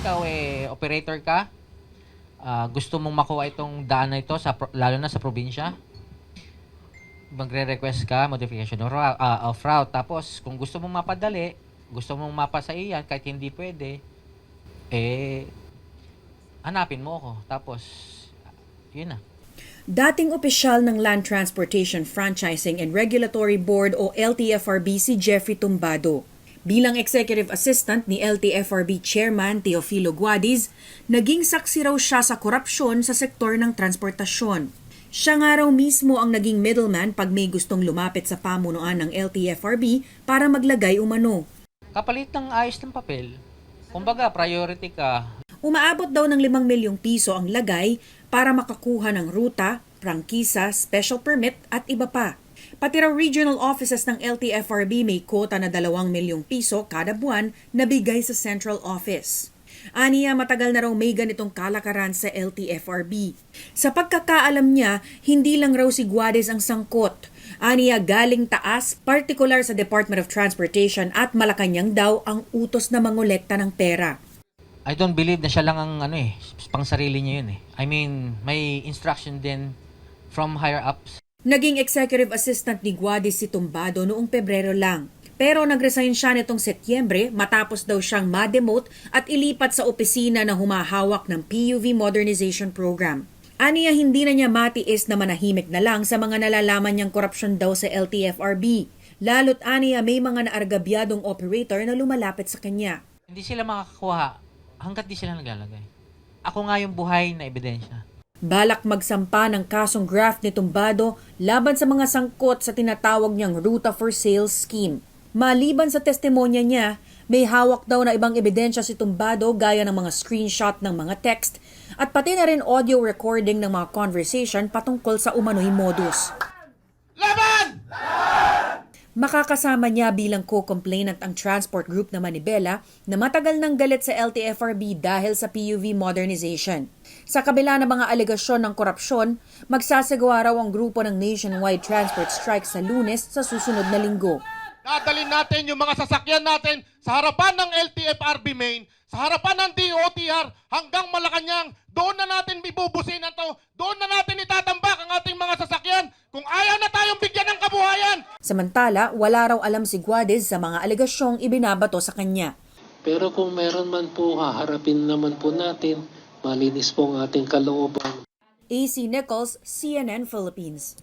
ikaw eh operator ka, ah, gusto mong makuha itong daan na ito sa lalo na sa probinsya, magre-request ka modification of ah, of route. Tapos kung gusto mong mapadali, gusto mong mapasa iyan kahit hindi pwede, eh hanapin mo ako. Tapos yun na. Dating opisyal ng Land Transportation Franchising and Regulatory Board o LTFRB si Jeffrey Tumbado. Bilang executive assistant ni LTFRB Chairman Teofilo Guadiz, naging saksi raw siya sa korupsyon sa sektor ng transportasyon. Siya nga raw mismo ang naging middleman pag may gustong lumapit sa pamunuan ng LTFRB para maglagay umano. Kapalit ng ayos ng papel, kumbaga priority ka, Umaabot daw ng 5 milyong piso ang lagay para makakuha ng ruta, prangkisa, special permit at iba pa. Pati raw regional offices ng LTFRB may quota na 2 milyong piso kada buwan na bigay sa central office. Aniya matagal na raw may ganitong kalakaran sa LTFRB. Sa pagkakaalam niya, hindi lang raw si Guades ang sangkot. Aniya galing taas, partikular sa Department of Transportation at Malacanang daw ang utos na mangolekta ng pera. I don't believe na siya lang ang ano eh, pang sarili niya yun eh. I mean, may instruction din from higher ups. Naging executive assistant ni Guadis si Tumbado noong Pebrero lang. Pero nagresign siya nitong Setyembre matapos daw siyang ma-demote at ilipat sa opisina na humahawak ng PUV Modernization Program. Aniya hindi na niya matiis na manahimik na lang sa mga nalalaman niyang korupsyon daw sa LTFRB. Lalo't aniya may mga naargabyadong operator na lumalapit sa kanya. Hindi sila makakakuha hanggat di sila naglalagay. Ako nga yung buhay na ebidensya. Balak magsampa ng kasong graft ni Tumbado laban sa mga sangkot sa tinatawag niyang Ruta for Sales scheme. Maliban sa testimonya niya, may hawak daw na ibang ebidensya si Tumbado gaya ng mga screenshot ng mga text at pati na rin audio recording ng mga conversation patungkol sa umano'y modus. Makakasama niya bilang co-complainant ang transport group na Manibela na matagal nang galit sa LTFRB dahil sa PUV modernization. Sa kabila ng mga alegasyon ng korupsyon, magsasagawa raw ang grupo ng nationwide transport strike sa lunes sa susunod na linggo. Dadalhin natin yung mga sasakyan natin sa harapan ng LTFRB main, sa harapan ng DOTR hanggang Malacanang. Doon na natin ibubusinan to. Samantala, wala raw alam si Guadez sa mga alegasyong ibinabato sa kanya. Pero kung meron man po, haharapin naman po natin. Malinis po ang ating kalooban. AC Nichols, CNN Philippines.